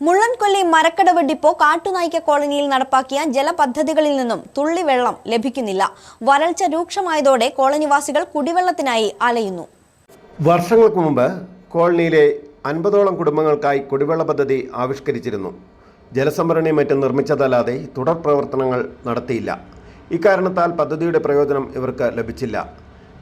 Mullankolli Marakkadavu depot Kattunayaka കോളനിയിൽ നടപ്പാക്കിയ ജലപദ്ധതികളിൽ നിന്നും തുള്ളിവെള്ളം ലഭിക്കുന്നില്ല. വരൾച്ച രൂക്ഷമായതോടെ കോളനിവാസികൾ കുടിവെള്ളത്തിനായി അലയുന്നു. വർഷങ്ങൾക്ക് മുമ്പ് കോളനിയിലെ അൻപതോളം കുടുംബങ്ങൾക്കായി കുടിവെള്ള പദ്ധതി ആവിഷ്കരിച്ചിരുന്നു. ജലസംഭരണിയും മറ്റും നിർമ്മിച്ചതല്ലാതെ തുടർ പ്രവർത്തനങ്ങൾ നടത്തിയില്ല. ഇക്കാരണത്താൽ പദ്ധതിയുടെ പ്രയോജനം ഇവർക്ക് ലഭിച്ചില്ല.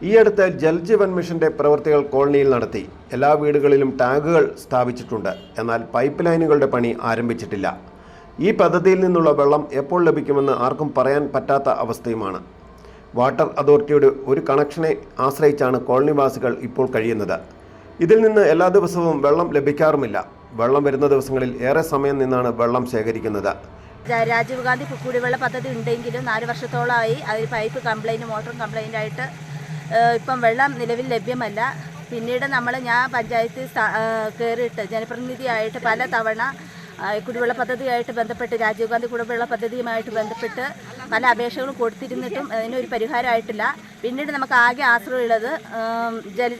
ഈയടുത്ത് ജൽജീവൻ മിഷന്റെ പ്രവൃത്തികൾ കോളനിയിൽ നടത്തി. എല്ലാ വീടുകളിലും ടാങ്കുകൾ സ്ഥാപിച്ചിട്ടുണ്ട്. എന്നാൽ പൈപ്പ് ലൈനുകളുടെ പണി ആരംഭിച്ചിട്ടില്ല. ഈ പദ്ധതിയിൽ നിന്നുള്ള വെള്ളം എപ്പോൾ ലഭിക്കുമെന്ന് ആർക്കും പറയാൻ പറ്റാത്ത അവസ്ഥയുമാണ്. വാട്ടർ അതോറിറ്റിയുടെ ഒരു കണക്ഷനെ ആശ്രയിച്ചാണ് കോളനിവാസികൾ ഇപ്പോൾ കഴിയുന്നത്. ഇതിൽ നിന്ന് എല്ലാ ദിവസവും വെള്ളം ലഭിക്കാറുമില്ല. വെള്ളം വരുന്ന ദിവസങ്ങളിൽ ഏറെ സമയം നിന്നാണ് വെള്ളം ശേഖരിക്കുന്നത്. രാജീവ് ഗാന്ധി കുടിവെള്ള പദ്ധതി ഉണ്ടെങ്കിലും നാല് വർഷത്തോളമായി അതിൽ പൈപ്പ് കംപ്ലൈന്റ് മോട്ടർ കംപ്ലൈന്റ് ആയിട്ട് ഇപ്പം വെള്ളം നിലവിൽ ലഭ്യമല്ല. പിന്നീട് നമ്മൾ ഞാൻ പഞ്ചായത്ത് കയറിയിട്ട് ജനപ്രതിനിധിയായിട്ട് പല തവണ കുടിവെള്ള പദ്ധതിയായിട്ട് ബന്ധപ്പെട്ട് രാജീവ് ഗാന്ധി കുടിവെള്ള പദ്ധതിയുമായിട്ട് ബന്ധപ്പെട്ട് പല അപേക്ഷകളും കൊടുത്തിരുന്നിട്ടും അതിനൊരു പരിഹാരമായിട്ടില്ല. പിന്നീട് നമുക്ക് ആകെ ആശ്രയമുള്ളത് ജൽ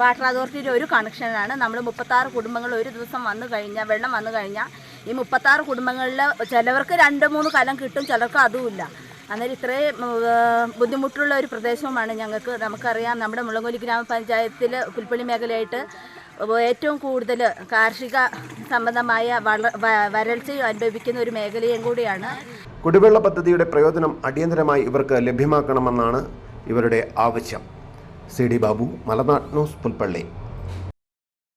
വാട്ടർ അതോറിറ്റിയുടെ ഒരു കണക്ഷനാണ്. നമ്മൾ മുപ്പത്താറ് കുടുംബങ്ങൾ ഒരു ദിവസം വന്നു കഴിഞ്ഞാൽ വെള്ളം വന്നു കഴിഞ്ഞാൽ ഈ മുപ്പത്താറ് കുടുംബങ്ങളിൽ ചിലവർക്ക് രണ്ട് മൂന്ന് കലം കിട്ടും ചിലർക്ക് അതുമില്ല. അന്നേരം ഇത്രയും ബുദ്ധിമുട്ടുള്ള ഒരു പ്രദേശവുമാണ് ഞങ്ങൾക്ക്. നമുക്കറിയാം നമ്മുടെ മുളങ്കൊല്ലി ഗ്രാമപഞ്ചായത്തിൽ പുൽപ്പള്ളി മേഖലയായിട്ട് ഏറ്റവും കൂടുതൽ കാർഷിക സംബന്ധമായ വരൾച്ചയും അനുഭവിക്കുന്ന ഒരു മേഖലയും കൂടിയാണ്. കുടിവെള്ള പദ്ധതിയുടെ പ്രയോജനം അടിയന്തരമായി ഇവർക്ക് ലഭ്യമാക്കണമെന്നാണ് ഇവരുടെ ആവശ്യം. C D Babu Malanad news Pulpally.